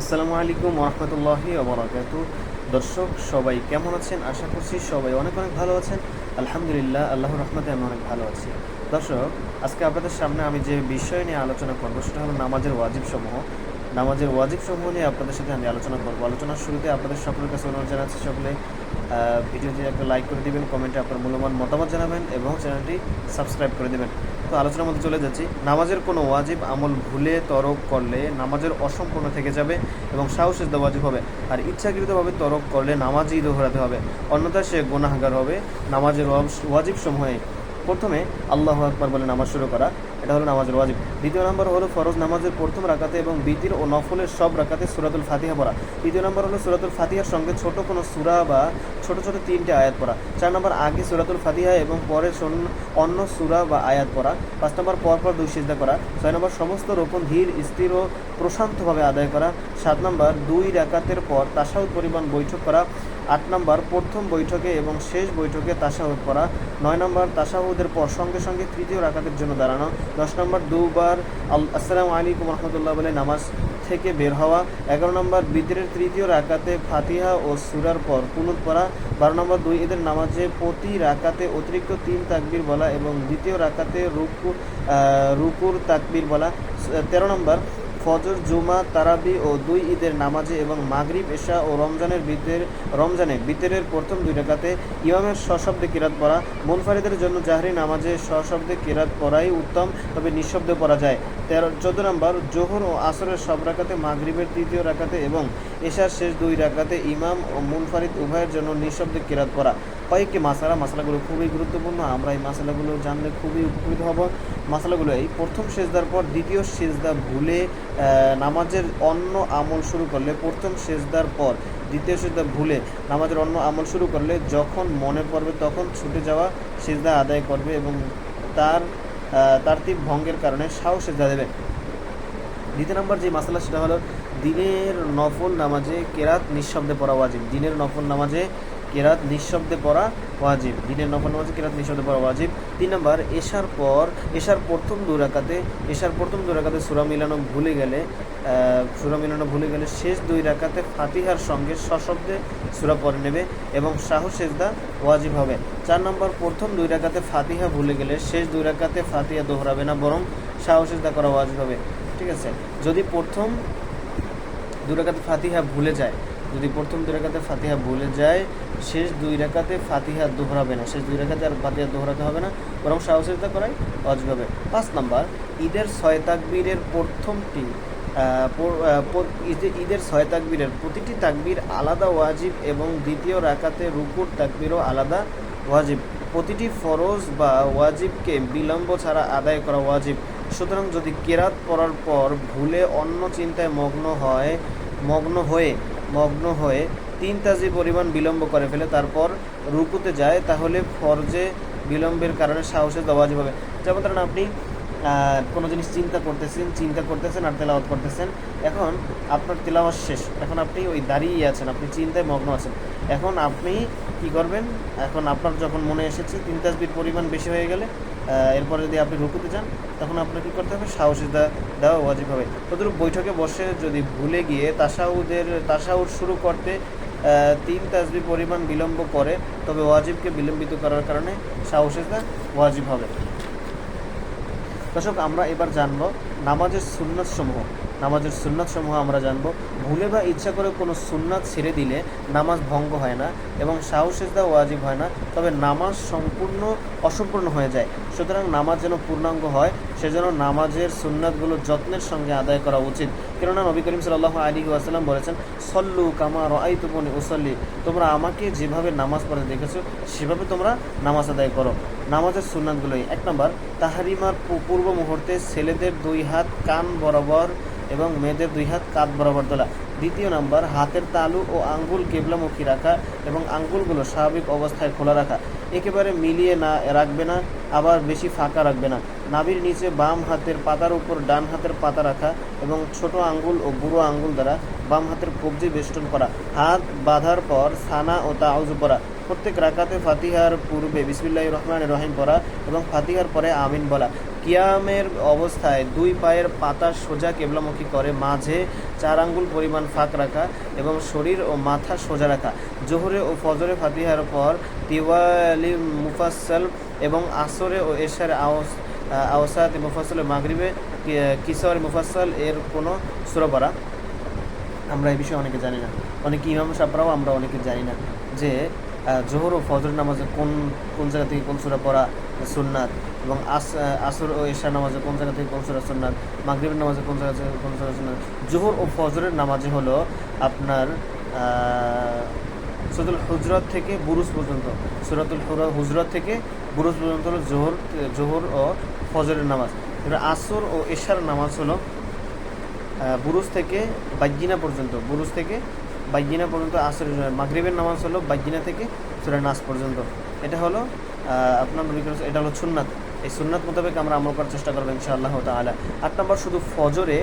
আসসালামু আলাইকুম রহমতুল্লাহি ওবরাকাতু দর্শক, সবাই কেমন আছেন? আশা করছি সবাই অনেক অনেক ভালো আছেন। আলহামদুলিল্লাহ আল্লাহ রহমতে আমি অনেক ভালো আছি। দর্শক, আজকে আপনাদের সামনে আমি যে বিষয় নিয়ে আলোচনা করব সেটা হলো নামাজের ওয়াজিব সমূহ নামাজের ওয়াজিব সমূহ নিয়ে আপনাদের সাথে আমি আলোচনা করব। আলোচনার শুরুতে আপনাদের সকলের কাছে অনুরোধ জানাচ্ছি সকলে আহ, ভিডিওটি একটা লাইক করে দিবেন কমেন্টে আপনার মূল্যবান মতামত জানাবেন এবং চ্যানেলটি সাবস্ক্রাইব করে দিবেন। তো আলোচনার মধ্যে চলে যাচ্ছি। নামাজের কোনো ওয়াজিব আমল ভুলে তরক করলে নামাজের অসম্পূর্ণ থেকে যাবে এবং সাহসের ওয়াজিব হবে। আর ইচ্ছাকৃতভাবে তরক করলে নামাজই দোহরাতে হবে। অন্যথায় সে গুনাহগার হবে। নামাজের ওয়াজিব সমূহে প্রথমে আল্লাহ আকবর বলে নামাজ শুরু করা। এটা হলো নামাজের ওয়াজিব। দ্বিতীয় নম্বর হলো ফরজ নামাজের প্রথম রাকাতে এবং বিতির ও নফলের সব রাকাতে সুরাতুল ফাতিহা পড়া। তৃতীয় নম্বর হলো সুরাতুল ফাতিহার সঙ্গে ছোট কোনো সুরা বা ছোট ছোট তিনটে আয়াত পড়া। চার নম্বর আগে সুরাতুল ফাতিহা এবং পরে অন্য সুরা বা আয়াত পড়া। পাঁচ নম্বর পর পর দুই সিজদা করা। ছয় নম্বর সমস্ত রোপণ ধীর, স্থির ও প্রশান্তভাবে আদায় করা। সাত নম্বর দুই রাকাতের পর তাসাউদ পরিমাণ বৈঠক করা। আট নম্বর প্রথম বৈঠকে এবং শেষ বৈঠকে তাসাহুদ পড়া। নয় নম্বর তাসাহুদের পর সঙ্গে সঙ্গে তৃতীয় রাকাতের জন্য দাঁড়ানো। দশ নম্বর, দুবার আসসালাম আলাইকুম রহমতুল্লাহ বলে নামাজ থেকে বের হওয়া। এগারো নম্বর, বিদ্রের তৃতীয় রাকাতে ফাতিহা ও সুরার পর কুনুত পড়া। বারো নম্বর, দুই ঈদের নামাজে প্রতি রাকাতে অতিরিক্ত তিন তাকবির বলা এবং দ্বিতীয় রাকাতে রুকু রুকুর তাকবির বলা। তেরো নম্বর ফজর, জুমা, তারাবি ও দুই ঈদের নামাজে এবং মাগরিব, এশা ও রমজানের বিতের রমজানে বিতেরের প্রথম দুই রেখাতে ইমামের সশব্দে কিরাত পড়া, মুনফারিদের জন্য জাহরি নামাজে সশব্দে কিরাত পড়াই উত্তম, তবে নিঃশব্দে পড়া যায়। তেরো চোদ্দ নম্বর, জোহর ও আসরের সব রাকাতে মাগরিবের তৃতীয় রাকাতে এবং এশার শেষ দুই রাকাতে ইমাম ও মুনফারিদ উভয়ের জন্য নিঃশব্দে কিরাত পড়া। কয়েকটি মাসালা মশলাগুলো খুবই গুরুত্বপূর্ণ। আমরা এই মশলাগুলো জানলে খুবই উপকৃত হব। মশলাগুলো এই প্রথম সেজদার পর দ্বিতীয় সেজদা ভুলে নামাজের অন্য আমল শুরু করলে প্রথম সেজদার পর দ্বিতীয় সেজদা ভুলে নামাজের অন্য আমল শুরু করলে যখন মনে পড়বে তখন ছুটে যাওয়া সেজদা আদায় করবে এবং তার আহ, তারতিব ভঙ্গের কারণে সাও সেজদা দেবে। দ্বিতীয় নম্বর যে মাসালা সেটা হলো দিনের নফল নামাজে কেরাত নিঃশব্দে পড়া ওয়াজিব। দিনের নফল নামাজে কেরাত নিঃশব্দে পড়া ওয়াজিব। দিনের নফল নামাজে কেরাত নিঃশব্দে পড়া ওয়াজিব। তিন নম্বর, এশার পর, এশার প্রথম দুরাকাতে এশার প্রথম দুরাকাতে সুরা মিলানো ভুলে গেলে সুরা মিলানো ভুলে গেলে শেষ দুই রাকাতে ফাতিহার সঙ্গে সশব্দে সুরা পড়ে নেবে এবং শাহ সেজদা ওয়াজিব হবে। চার নম্বর, প্রথম দুই রাকাতে ফাতিহা ভুলে গেলে শেষ দুই রাকাতে ফাতিহা দোহরাবে না, বরং শাহ সেজদা করা ওয়াজিব হবে। ঠিক আছে? যদি প্রথম দুই রাকাতে ফাতিহা ভুলে যায় যদি প্রথম দুই রাকাতে ফাতিহা ভুলে যায়, শেষ দুই রাকাতে ফাতিহা দোহরাবে না। শেষ দুই রাকাতে আর ফাতিহা দোহরাতে হবে না, বরং সাহসিকতা করাই অজব হবে। পাঁচ নাম্বার, ঈদের ছয় তাকবীরের প্রথমটি ঈদের ছয় তাকবীরের প্রতিটি তাকবীর আলাদা ওয়াজিব এবং দ্বিতীয় রাকাতে রুকুর তাকবীরও আলাদা ওয়াজিব। প্রতিটি ফরজ বা ওয়াজিবকে বিলম্ব ছাড়া আদায় করা ওয়াজিব। সুতরাং যদি কেরাত পড়ার পর ভুলে অন্য চিন্তায় মগ্ন হয়, মগ্ন হয়ে মগ্ন হয়ে তিন তাজি পরিমাণ বিলম্ব করে ফেলে, তারপর রুকুতে যায়, তাহলে ফরজে বিলম্বের কারণে সাহসে দেওয়া হবে যেমন ধরেন আপনি কোনো জিনিস চিন্তা করতেছেন চিন্তা করতেছেন আর তেলাওয়াত করতেছেন। এখন আপনার তেলাওয়াত শেষ। এখন আপনি ওই দাঁড়িয়ে আছেন, আপনি চিন্তায় মগ্ন আছেন। এখন আপনি কি করবেন? এখন আপনার যখন মনে এসেছে, তিন তাসবির পরিমাণ বেশি হয়ে গেলে এরপরে যদি আপনি রুকুতে যান, তখন আপনার কী করতে হবে? সাহসী দেওয়া ওয়াজিব হবে। তদুরূপ বৈঠকে বসে যদি ভুলে গিয়ে তাসাউদের তাসাউদ শুরু করতে তিন তাসবি পরিমাণ বিলম্ব করে, তবে ওয়াজিবকে বিলম্বিত করার কারণে সাহসিকতা ওয়াজিব হবে। দর্শক আমরা এবার জানব নামাজের সুন্নাত সমূহ নামাজের সুন্নাত সমূহ আমরা জানব। ভুলে বা ইচ্ছা করে কোনো সুন্নাত ছেড়ে দিলে নামাজ ভঙ্গ হয় না এবং সাহসেজদা ওয়াজিব হয় না, তবে নামাজ সম্পূর্ণ অসম্পূর্ণ হয়ে যায়। সুতরাং নামাজ যেন পূর্ণাঙ্গ হয়, সেজন্য নামাজের সুন্নাতগুলো যত্নের সঙ্গে আদায় করা উচিত। কেননা নবী করিম সাল্লাহ আলী ওয়াসাল্লাম বলেছেন, সল্লু কামা রাই তুমনি উসল্লি। তোমরা আমাকে যেভাবে নামাজ পড়ে দেখেছ, সেভাবে তোমরা নামাজ আদায় করো। নামাজের সুন্নাতগুলোই। এক নম্বর, তাহারিমার পূর্ব মুহূর্তে ছেলেদের দুই হাত কান বরাবর এবং মেয়েদের দুই হাত কাঁধ বরাবর তোলা। দ্বিতীয় নাম্বার, হাতের তালু ও আঙ্গুল কেবলামুখী রাখা এবং আঙ্গুলগুলো স্বাভাবিক অবস্থায় খোলা রাখা। একেবারে মিলিয়ে না রাখবে না, আবার বেশি ফাঁকা রাখবে না। নাভির নিচে বাম হাতের পাতার উপর ডান হাতের পাতা রাখা এবং ছোট আঙ্গুল ও বুড়ো আঙ্গুল দ্বারা বাম হাতের কবজি বেষ্টন করা। হাত বাঁধার পর সানা ও তাউজু পরা প্রত্যেক রাকাতে ফাতিহার পূর্বে বিসমিল্লাহ রহমান রহিম পড়া এবং ফাতিহার পরে আমিন বলা। কিয়ামের অবস্থায় দুই পায়ের পাতা সোজা কেবলামুখী করে, মাঝে চার আঙ্গুল পরিমাণ ফাঁক রাখা এবং শরীর ও মাথা সোজা রাখা। জোহরে ও ফজরে ফাতিহার পর তিওয়ালি মুফাসসাল এবং আসরে ও এশার আওস আওসাত মুফাসলে মাগরিবে কিশোর মুফাসল এর কোনো সুরা পড়া। আমরা এই বিষয়ে অনেকে জানি না। অনেকে ইমাম সাপরাও আমরা অনেকে জানি না যে জোহর ও ফজর নামাজে কোন কোন জায়গা থেকে কোন সুরা পড়া সুন্নাত এবং আস আসর ও এশা নামাজে কোন জায়গা থেকে কোন সুরা সুন্নাত, মাগরিবের নামাজে কোন জায়গা থেকে কোন সুরা সুন্নাত? জোহর ও ফজরের নামাজে হলো আপনার সুরাতুল হুজরত থেকে বুরুজ পর্যন্ত। সুরাতুল হুজরত থেকে বুরুজ পর্যন্ত হলো জোহর জোহর ও ফজরের নামাজ। আসর ও এশার নামাজ হলো বুরুজ থেকে বাইজিনা পর্যন্ত, বুরুজ থেকে বাইজিনা পর্যন্ত আসরের মাগরিবের নামাজ হলো বাইজিনা থেকে সুরা নাস পর্যন্ত। এটা হলো আপনার করিম এটা হলো সুন্নাত। এই সুন্নাত মোতাবেক আমরা আমল করার চেষ্টা করব ইনশাআল্লাহ তাআলা। আট নম্বর শুধু ফজরে,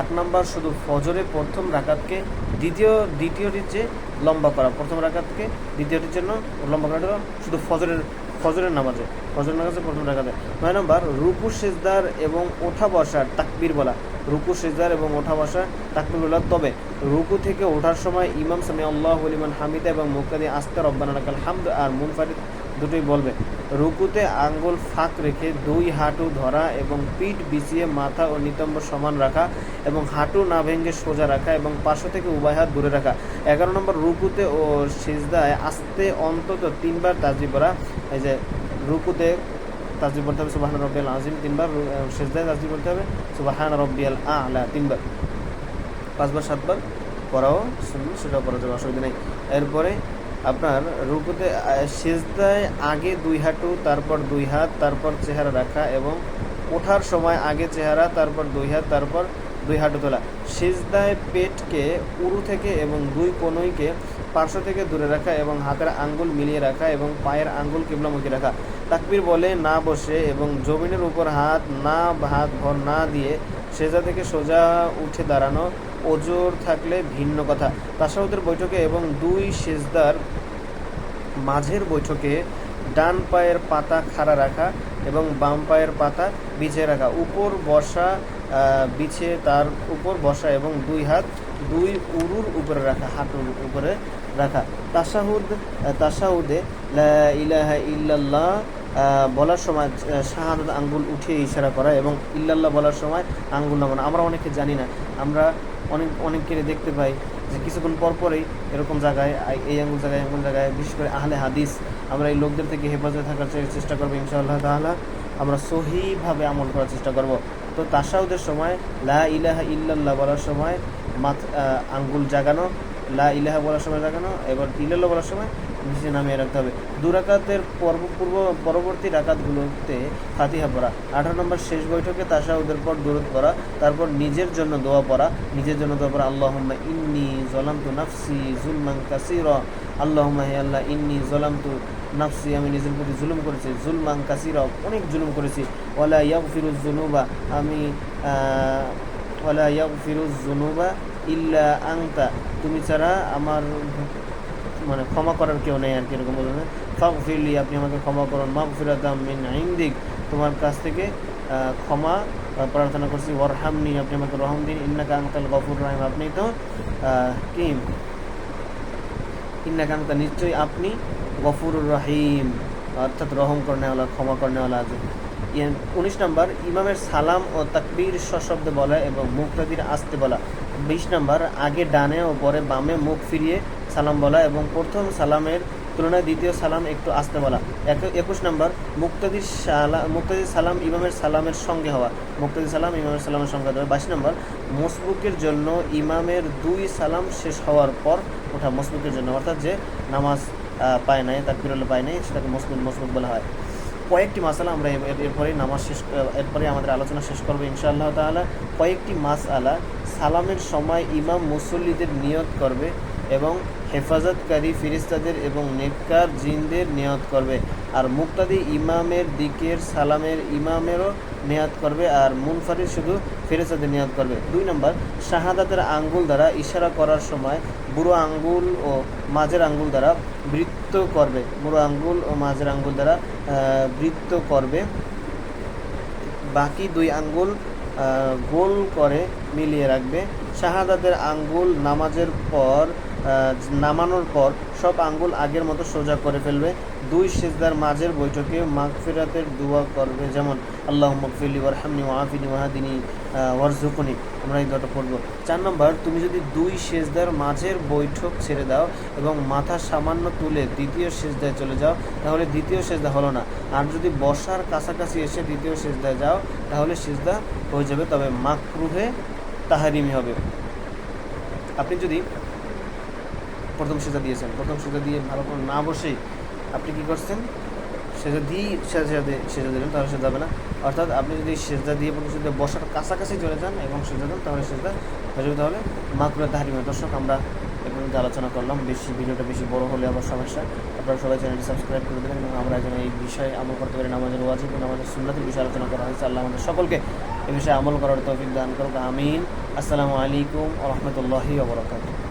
আট নম্বর শুধু ফজরে প্রথম রাকাতকে দ্বিতীয়, দ্বিতীয়টির চেয়ে লম্বা করা। প্রথম রাকাতকে দ্বিতীয়টির জন্য লম্বা করাটা শুধু ফজরের ফজরের নামাজে। ফজরের নামাজে প্রথম রাকাতে। নয় নম্বর, রুকু, সেজদার এবং ওঠা বসার তাকবীর বলা। রুকু, সেজদার এবং ওঠা বসা তাকবীর বলা তবে রুকু থেকে ওঠার সময় ইমাম সামি আল্লাহ লিমান হামিদা এবং মুক্তাদি আস্তে, রব্বানা লাকাল হামদ আর মুনফারিদ দুটোই বলবে। রুকুতে আঙ্গুল ফাঁক রেখে দুই হাঁটু ধরা এবং পিঠ বিছিয়ে মাথা ও নিতম্ব সমান রাখা এবং হাঁটু না ভেঙে সোজা রাখা এবং পার্শ্ব থেকে উভয় হাত দূরে রাখা। এগারো নম্বর রুকুতে ও সিজদায় আস্তে অন্তত তিনবার তাজি করা এই যে রুকুতে তাজি পড়তে হবে, সুবাহান রব্বিয়াল আজিম তিনবার সিজদায় তাজি পড়তে হবে, সুবাহান রব্বিয়াল আলা তিনবার। পাঁচবার, সাতবার পড়াও সেটাও পড়া যাবে, অসুবিধা নেই। এরপরে আপনার রুকুতে সিজদায় আগে দুই হাঁটু, তারপর দুই হাত, তারপর চেহারা রাখা এবং ওঠার সময় আগে চেহারা, তারপর দুই হাত, তারপর দুই হাঁটু তোলা। সিজদায় পেটকে উরু থেকে এবং দুই কনুইকে পার্শ্ব থেকে দূরে রাখা এবং হাতের আঙ্গুল মিলিয়ে রাখা এবং পায়ের আঙ্গুল কিবলামুখী রাখা। তাকবির বলে, না বসে এবং জমিনের উপর হাত, না হাত ভর না দিয়ে সেজা থেকে সোজা উঠে দাঁড়ানো ওজোর থাকলে ভিন্ন কথা। তাসাউদের বৈঠকে এবং দুই সেজদার মাঝের বৈঠকে ডান পায়ের পাতা খাড়া রাখা এবং বাম পায়ের পাতা বিছিয়ে রাখা। উপর বসা বিছিয়ে তার উপর বসা এবং দুই হাত দুই উরুর উপরে রাখা, হাঁটুর উপরে রাখা। তাসাহুদ লা ইলাহা ইল্লাল্লাহ বলার সময় শাহাদাত আঙ্গুল উঠিয়ে ইশারা করা এবং ইল্লাল্লাহ বলার সময় আঙ্গুল নামানো। আমরা অনেকে জানি না। আমরা অনেক অনেককে দেখতে পাই যে কিছুক্ষণ পর পরেই এরকম জায়গায় এই আঙ্গুল জায়গায় এমন জায়গায়, বিশেষ করে আহলে হাদিস, আমরা এই লোকদের থেকে হেফাজতে থাকার চেষ্টা করব, ইনশাআল্লাহ তাআলা, আমরা সহিভাবে আমল করার চেষ্টা করব। তো তাসাউদের সময় লা ইলাহা ইল্লাল্লাহ বলার সময় মাথ আঙ্গুল জাগানো, লা ইলাহা বলার সময় জাগানো, এবার ইল্লাল্লাহ বলার সময় নিচে নামিয়ে রাখতে হবে। দুরাকাতের পর্ব পূর্ব পরবর্তী রাকাতগুলোতে ফাতিহা পড়া। আঠারো নম্বর শেষ বৈঠকে তাসাউদের পর দূরত করা তারপর নিজের জন্য দোয়া পড়া, নিজের জন্য দোয়া পড়া, আল্লাহুম্মা ইন্নি জলামতু নাফসি জুলমান কাসীরা আল্লাহুম্মা হে আল্লাহ, ইন্নি জলামতু নাফসি আমি নিজের প্রতি জুলুম করেছি, জুলমান কাসীরা অনেক জুলুম করেছি। ওয়ালা ইয়াগফিরুজ জুনুবা আমি ওয়ালা ইয়াগফিরুজ জুনুবা ইল্লা আংতা তুমি ছাড়া আমার মানে ক্ষমা করার কেউ নেই আর কি, এরকম বলবেন ফাগ ফিরলি আপনি আমাকে ক্ষমা করুন। মাগ ফিরাতাম মিন ইন্দিক। তোমার কাছ থেকে ক্ষমা প্রার্থনা করছি। ওয়ারহামনি, আপনি আমাকে রহম দিন। ইন্নাকা আংতাল গফুর রহিম। আপনি তো কি? ইন্নাকা আংতা নিশ্চয়ই আপনি গফুর রহিম। অর্থাৎ রহম করনেওয়ালা, ক্ষমা করনেওয়ালা আছে ইয়ে- উনিশ নম্বর, ইমামের সালাম ও তাকবীর সশব্দে বলা এবং মুক্তাদির আসতে বলা। বিশ নম্বর, আগে ডানে ও পরে বামে মুখ ফিরিয়ে সালাম বলা এবং প্রথম সালামের তুলনায় দ্বিতীয় সালাম একটু আসতে বলা এক- একুশ নম্বর, মুক্তাদির সালা, মুক্তাদির সালাম ইমামের সালামের সঙ্গে হওয়া। মুক্তাদির সালাম ইমামের সালামের সঙ্গে হওয়া বাইশ নম্বর, মসবুকের জন্য ইমামের দুই সালাম শেষ হওয়ার পর ওঠা মসবুকের জন্য। অর্থাৎ যে নামাজ পায় নাই তার বিরল পায় নাই, সেটাকে মসবুক মসবুক বলা হয়। কয়েকটি মাসালা আমরা এর- এর- এরপরে নামাজ শেষ এরপরে আমাদের আলোচনা শেষ করব ইনশাআল্লাহ তাআলা। কয়েকটি মাস আলা সালামের সময় ইমাম মুসল্লিদের নিয়ত করবে এবং হেফাজতকারী ফিরিস্তাদের এবং নেককার জিনদের নিয়ত করবে। আর মুক্তাদি ইমামের দিকের সালামের ইমামেরও নিয়াত করবে আর মুনফারিদ শুধু ফেরেস্তাদের নিয়াত করবে। দুই নম্বর, শাহাদাতের আঙ্গুল দ্বারা ইশারা করার সময় বুড়ো আঙ্গুল ও মাঝের আঙ্গুল দ্বারা বৃত্ত করবে। বুড়ো আঙ্গুল ও মাঝের আঙ্গুল দ্বারা বৃত্ত করবে। বাকি দুই আঙ্গুল গোল করে মিলিয়ে রাখবে। শাহাদাতের আঙ্গুল নামাজের পর নামানোর পর সব আঙ্গুল আগের মতো সোজা করে ফেলবে। দুই সেজদার মাঝের বৈঠকে মাগফিরাতের দোয়া করবে যেমন আল্লাহ মকফিলি ওয়ারহামনি ওয়াহাফিনি ওয়াহাদিনী ওয়ারজুকুনি আমরা এই দোয়াটা পড়ব। চার নম্বর, তুমি যদি দুই সেজদার মাঝের বৈঠক ছেড়ে দাও এবং মাথা সামান্য তুলে দ্বিতীয় সেজদায় চলে যাও, তাহলে দ্বিতীয় সেজদা হলো না। আর যদি বসার কাছাকাছি এসে দ্বিতীয় সেজদায় যাও, তাহলে সেজদা হয়ে যাবে। তবে মাকরুহে তাহারিমি হবে। আপনি যদি প্রথম সেজা দিয়েছেন। প্রথম সেজা দিয়ে ভালো করে না বসেই আপনি কি করছেন? সেজা দিয়েই সেজা সেজা দিলেন, তাহলে সেজা যাবে না। অর্থাৎ আপনি যদি সেজা দিয়ে প্রথম সেজা বসার কাছাকাছি চলে যান এবং সেজা দেন, তাহলে সেজা হয়ে যাবে তাহলে মাকরুহে তাহারিমি হবে। দর্শক, আমরা এখন যে আলোচনা করলাম। বেশি ভিডিওটা বেশি বড় হলে আবার সমস্যা। আপনারা সবাই চ্যানেলটি সাবস্ক্রাইব করে দেবেন এবং আমরা যেন এই বিষয়ে আমল করতে পারি, নামাজের ওয়াজিব নামাজের সুন্নাতের বিষয়ে আলোচনা করা হয়েছে। আল্লাহ আমাদের সকলকে এই বিষয়ে আমল করার তৌফিক দান করুক। আমিন। আসসালামু আলাইকুম রাহমাতুল্লাহি ওয়া বারাকাতুহু।